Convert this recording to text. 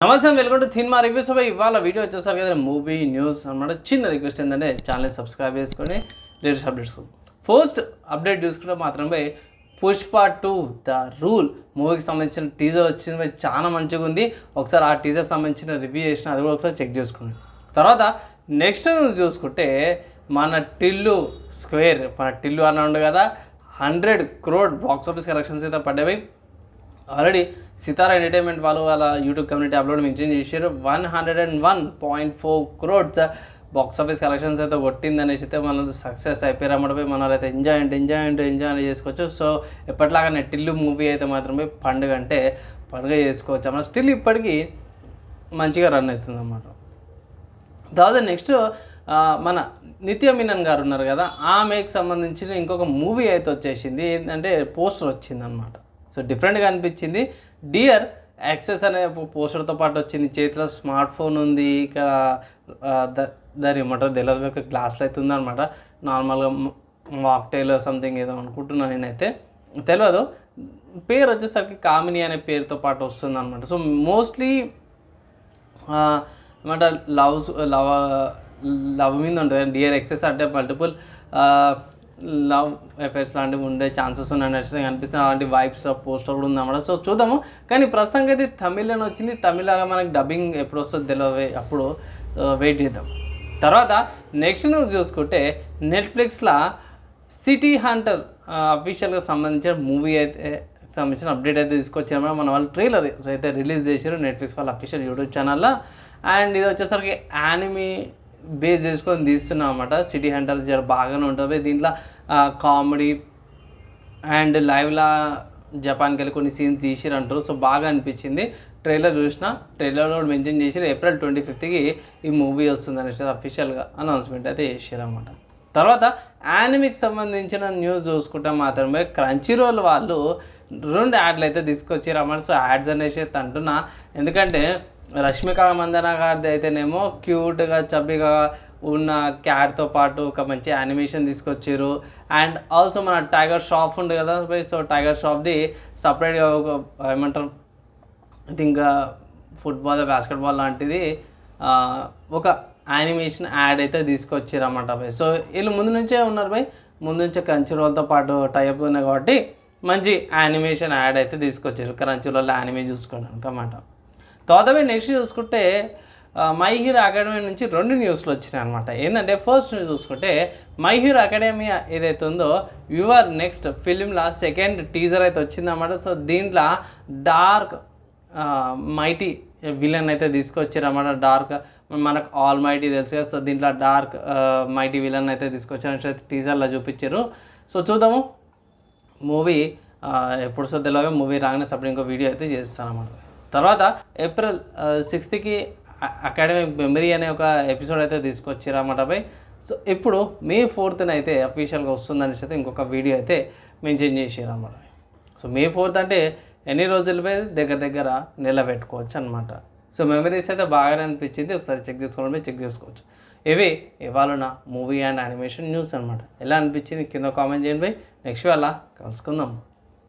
నమస్తే welcome to cinema reviews అవి ఇవాళ వీడియో వచ్చేసరికి కదా మూవీ న్యూస్ అనమాట చిన్న రిక్వెస్ట్ ఏంటంటే ఛానల్ సబ్స్క్రైబ్ చేసుకొని లేటెస్ట్ అప్డేట్స్ ఫస్ట్ అప్డేట్ చూసుకుంటే మాత్రమే పుష్ప టూ ద రూల్ మూవీకి సంబంధించిన టీజర్ వచ్చింది చాలా మంచిగా ఉంది. ఒకసారి ఆ టీజర్ సంబంధించిన రివ్యూ చేసిన అది కూడా ఒకసారి చెక్ చేసుకోండి. తర్వాత నెక్స్ట్ చూసుకుంటే మన టిల్లు స్క్వేర్ మన టిల్లు అన్న ఉండు కదా hundred crore box office collections అయితే పడ్డాయి ఆల్రెడీ సితారా ఎంటర్టైన్మెంట్ వాళ్ళు వాళ్ళ యూట్యూబ్ కమ్యూనిటీ అప్లోడ్ మెన్షన్ చేశారు. One hundred and one point four crores box office collections అయితే కొట్టింది అనేసి అయితే మనం సక్సెస్ అయిపోయారు. మనం అయితే ఎంజాయ్ అంటే ఎంజాయ్ అంటే ఎంజాయ్ అని చేసుకోవచ్చు. సో ఎప్పటిలాగానే టిల్లు మూవీ అయితే మాత్రమే పండుగ అంటే పండుగ చేసుకోవచ్చు. అన్నమాట స్టిల్ ఇప్పటికీ మంచిగా రన్ అవుతుంది అన్నమాట తర్వాత నెక్స్ట్ మన నిత్య మీనన్ గారు ఉన్నారు కదా ఆమెకి సంబంధించిన ఇంకొక మూవీ అయితే వచ్చేసింది. ఏంటంటే పోస్టర్ వచ్చిందనమాట సో డిఫరెంట్గా అనిపించింది. డియర్ యాక్సెస్ అనే పోస్టర్తో పాటు వచ్చింది. చేతిలో స్మార్ట్ ఫోన్ ఉంది. ఇక్కడ ద- దాని ఏమంటారు తెలియదు ఒక గ్లాస్లో అయితే ఉందనమాట నార్మల్గా మాక్టైల్ సంథింగ్ ఏదో అనుకుంటున్నాను నేనైతే. తెలియదు పేరు వచ్చేసరికి కామిని అనే పేరుతో పాటు వస్తుంది అనమాట సో మోస్ట్లీ ఏమంటారు లవ్స్ లవ్ లవ్ మీద ఉంటుంది. డియర్ ఎక్సెస్ అంటే మల్టిపుల్ లవ్ ఎఫైర్స్ లాంటివి ఉండే ఛాన్సెస్ ఉన్నాయి అనిపిస్తుంది అలాంటి వైబ్స్ పోస్టర్ కూడా ఉందన్నమాట. సో చూద్దాము. కానీ ప్రస్తుతానికి అయితే తమిళ్ వచ్చింది. తమిళ మనకి డబ్బింగ్ ఎప్పుడు వస్తుంది తెలియదు అప్పుడు వెయిట్ చేద్దాం. తర్వాత నెక్స్ట్ నువ్వు చూసుకుంటే నెట్ఫ్లిక్స్లో సిటీ హంటర్ అఫీషియల్గా సంబంధించిన మూవీ అయితే సంబంధించిన అప్డేట్ అయితే తీసుకొచ్చారు మన వాళ్ళు ట్రైలర్ అయితే రిలీజ్ చేశారు నెట్ఫ్లిక్స్ వాళ్ళ అఫీషియల్ యూట్యూబ్ ఛానల్లో అండ్ ఇది వచ్చేసరికి యానిమీ బేస్ చేసుకొని తీస్తున్నాం అనమాట సిటీ హంటర్ జర బాగానే ఉంటుంది. దీంట్లో కామెడీ అండ్ లైవ్లా జపాన్కి వెళ్ళి కొన్ని సీన్స్ తీసిరంటారు. సో బాగా అనిపించింది. ట్రైలర్ చూసిన ట్రైలర్లో మెన్షన్ చేసి ఏప్రిల్ ట్వంటీ ఫిఫ్త్కి ఈ మూవీ వస్తుంది అనేసి అఫీషియల్గా అనౌన్స్మెంట్ అయితే చేసారు అనమాట తర్వాత యానిమిక్ సంబంధించిన న్యూస్ చూసుకుంటే మాత్రమే క్రంచీ రోల్ వాళ్ళు రెండు యాడ్లు అయితే తీసుకొచ్చారు అన్నమాట. సో యాడ్స్ అనేసి అయితే అంటున్నా. ఎందుకంటే రష్మిక మందన గారిది అయితేనేమో క్యూట్గా చబ్బిగా ఉన్న క్యాట్తో పాటు ఒక మంచి యానిమేషన్ తీసుకొచ్చారు అండ్ ఆల్సో మన టైగర్ షాప్ ఉంది కదా సో టైగర్ షాప్ది సపరేట్గా ఒక ఏమంటారు ఐ థింక్ ఫుట్బాల్ బాస్కెట్బాల్ లాంటిది ఒక యానిమేషన్ యాడ్ అయితే తీసుకొచ్చారన్నమాట భయ్ సో వీళ్ళు ముందు నుంచే ఉన్నారు భయ్ ముందు నుంచే క్రంచీ రోల్తో పాటు టైప్ ఉన్నాయి కాబట్టి మంచి యానిమేషన్ యాడ్ అయితే తీసుకొచ్చారు క్రంచీ రోల్ యానిమే చూసుకోవడానికి అన్నమాట తోదవే నెక్స్ట్ చూసుకుంటే మై హీరో అకాడమీ నుంచి రెండు న్యూస్లు వచ్చినాయి అనమాట ఏంటంటే ఫస్ట్ న్యూస్ చూసుకుంటే మై హీరో అకాడమీ ఏదైతే ఉందో యువర్ నెక్స్ట్ ఫిలింలో సెకండ్ టీజర్ అయితే వచ్చిందన్నమాట సో దీంట్లో డార్క్ మైటీ విలన్ అయితే తీసుకొచ్చారన్నమాట డార్క్ మనకు ఆల్ మైటీ తెలుసు కదా సో దీంట్లో డార్క్ మైటీ విలన్ అయితే తీసుకొచ్చారని అయితే టీజర్లో చూపించారు. సో చూద్దాము. మూవీ ఎప్పుడు సో తెలియగా మూవీ రాగానే సపరేట్ ఇంకో వీడియో అయితే చేస్తాను అన్నమాట. తర్వాత ఏప్రిల్ సిక్స్త్కి అకాడమిక్ మెమరీ అనే ఒక ఎపిసోడ్ అయితే తీసుకొచ్చారు అన్నమాట పై సో ఇప్పుడు మే ఫోర్త్న అయితే అఫీషియల్గా వస్తుందని అయితే ఇంకొక వీడియో అయితే మెన్షన్ చేసారు అన్నమాట సో మే ఫోర్త్ అంటే ఎన్ని రోజులపై దగ్గర దగ్గర నిలబెట్టుకోవచ్చు అనమాట సో మెమరీస్ అయితే బాగానే అనిపించింది. ఒకసారి చెక్ చేసుకోవడమే చెక్ చేసుకోవచ్చు. ఇవి ఇవాళ నా మూవీ అండ్ యానిమేషన్ న్యూస్ అనమాట ఎలా అనిపించింది? కింద కామెంట్ చేయండి నెక్స్ట్ వేళ కలుసుకుందాం.